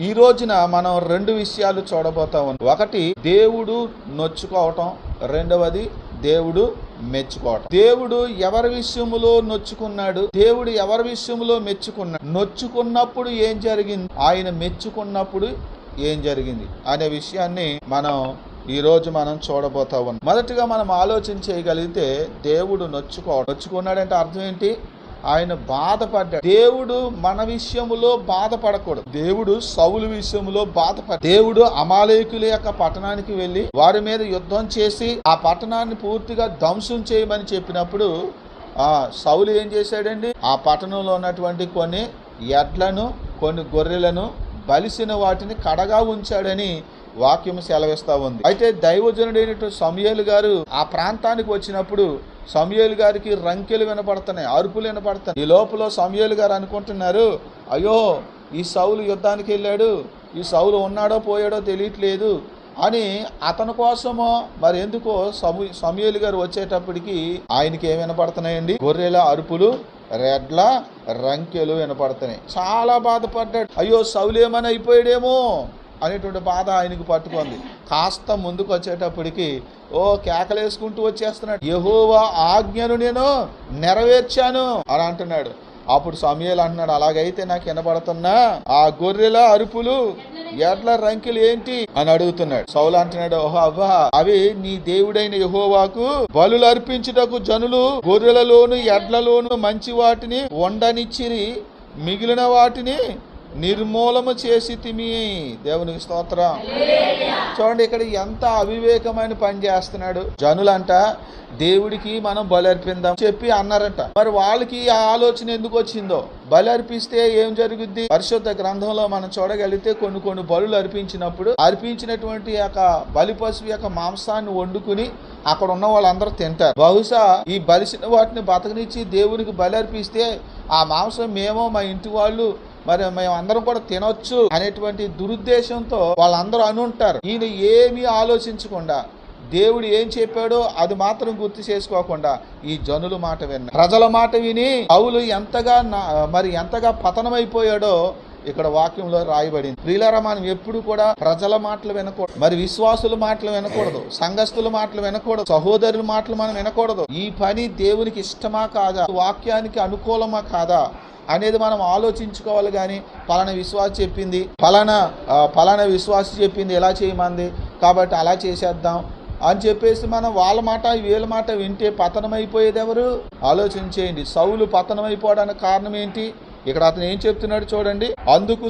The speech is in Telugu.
ఈ రోజున మనం రెండు విషయాలు చూడబోతా ఉన్నాం. ఒకటి దేవుడు నొచ్చుకోవటం. రెండవది దేవుడు మెచ్చుకోవటం. దేవుడు ఎవరి విషయములో నొచ్చుకున్నాడు? దేవుడు ఎవరి విషయంలో మెచ్చుకున్నాడు? నొచ్చుకున్నప్పుడు ఏం జరిగింది? ఆయన మెచ్చుకున్నప్పుడు ఏం జరిగింది? అనే విషయాన్ని మనం ఈ రోజు మనం చూడబోతా ఉన్నాం. మొదటిగా మనం ఆలోచన చేయగలిగితే దేవుడు నొచ్చుకోవడం నొచ్చుకున్నాడంటే అర్థం ఏంటి? ఆయన బాధపడ్డాడు. దేవుడు మన విషయములో బాధపడకూడదు. దేవుడు సౌలు విషయంలో బాధపడ దేవుడు అమాలయకుల యొక్క పట్టణానికి వెళ్ళి వారి మీద యుద్ధం చేసి ఆ పట్టణాన్ని పూర్తిగా ధ్వంసం చేయమని చెప్పినప్పుడు ఆ సౌలు ఏం చేశాడండి? ఆ పట్టణంలో ఉన్నటువంటి కొన్ని ఎడ్లను కొన్ని గొర్రెలను బలిసిన వాటిని కడగా ఉంచాడని వాక్యం సెలవిస్తా ఉంది. అయితే దైవజనుడైనటువంటి సమయలు గారు ఆ ప్రాంతానికి వచ్చినప్పుడు సమయలు గారికి రంకెలు వినపడుతున్నాయి అరుపులు వినపడుతున్నాయి. ఈ లోపల సమయలు గారు అనుకుంటున్నారు అయ్యో ఈ సౌలు యుద్ధానికి వెళ్ళాడు ఈ సౌలు ఉన్నాడో పోయాడో తెలియట్లేదు అని అతని కోసమో మరి ఎందుకో సము సమయలు గారు వచ్చేటప్పటికి ఆయనకి ఏం వినపడుతున్నాయండి? గొర్రెల అరుపులు రెడ్ల రంకెలు వినపడుతున్నాయి. చాలా బాధపడ్డాడు. అయ్యో సౌలు ఏమైనా అయిపోయాడేమో? అనేటువంటి బాధ ఆయనకు పట్టుకుంది. కాస్త ముందుకు వచ్చేటప్పటికి ఓ కేకలేసుకుంటూ వచ్చేస్తున్నాడు. యహోవా ఆజ్ఞను నేను నెరవేర్చాను అని అంటున్నాడు. అప్పుడు సమయాలు అంటున్నాడు అలాగైతే నాకు వినబడుతున్నా ఆ గొర్రెల అరుపులు ఎడ్ల రంకెలు ఏంటి? అని అడుగుతున్నాడు. సౌలు అంటున్నాడు ఓహో అవ్వా అవి నీ దేవుడైన యహోవాకు బలులు అర్పించుటకు జనులు గొర్రెలలోను ఎడ్లలోను మంచి వాటిని వండనిచ్చిరి మిగిలిన వాటిని నిర్మూలము చేసి తిమి దేవునికి స్తోత్రం. చూడండి ఇక్కడ ఎంత అవివేకమైన పని చేస్తున్నాడు. జనులంట దేవుడికి మనం బలర్పిందాం చెప్పి అన్నారంట. మరి వాళ్ళకి ఆ ఆలోచన ఎందుకు వచ్చిందో? బలి అర్పిస్తే ఏం జరుగుద్ది? పరిశుద్ధ గ్రంథంలో మనం చూడగలిగితే కొన్ని కొన్ని బలులు అర్పించినప్పుడు అర్పించినటువంటి యొక్క బలి పశువు యొక్క మాంసాన్ని వండుకుని అక్కడ ఉన్న వాళ్ళందరూ తింటారు. బహుశా ఈ బలిసిన వాటిని బతకనిచ్చి దేవునికి బలి అర్పిస్తే ఆ మాంసం మేమో మా ఇంటి వాళ్ళు మరి మేము అందరం కూడా తినొచ్చు అనేటువంటి దురుద్దేశంతో వాళ్ళందరూ అనుంటారు. ఈయన ఏమీ ఆలోచించకుండా దేవుడు ఏం చెప్పాడో అది మాత్రం గుర్తు చేసుకోకుండా ఈ జనుల మాట విన్న ప్రజల మాట విని అవులు ఎంతగా నా- మరి ఎంతగా పతనమైపోయాడో ఇక్కడ వాక్యంలో రాయబడింది. ప్రియులారా మనం ఎప్పుడు కూడా ప్రజల మాటలు వినకూడదు. మరి విశ్వాసుల మాటలు వినకూడదు. సంఘస్థుల మాటలు వినకూడదు. సహోదరుల మాటలు మనం వినకూడదు. ఈ పని దేవునికి ఇష్టమా కాదా? వాక్యానికి అనుకూలమా కాదా? అనేది మనం ఆలోచించుకోవాలి కానీ పలానా విశ్వాస చెప్పింది పలానా పలానా విశ్వాస చెప్పింది ఎలా చేయమంది? కాబట్టి అలా చేసేద్దాం అని చెప్పేసి మనం వాళ్ళ మాట వీళ్ళ మాట వింటే పతనమైపోయేది ఎవరు ఆలోచన చేయండి సౌలు పతనమైపోవడానికి కారణం ఏంటి? ఇక్కడ అతను ఏం చెప్తున్నాడు చూడండి. అందుకు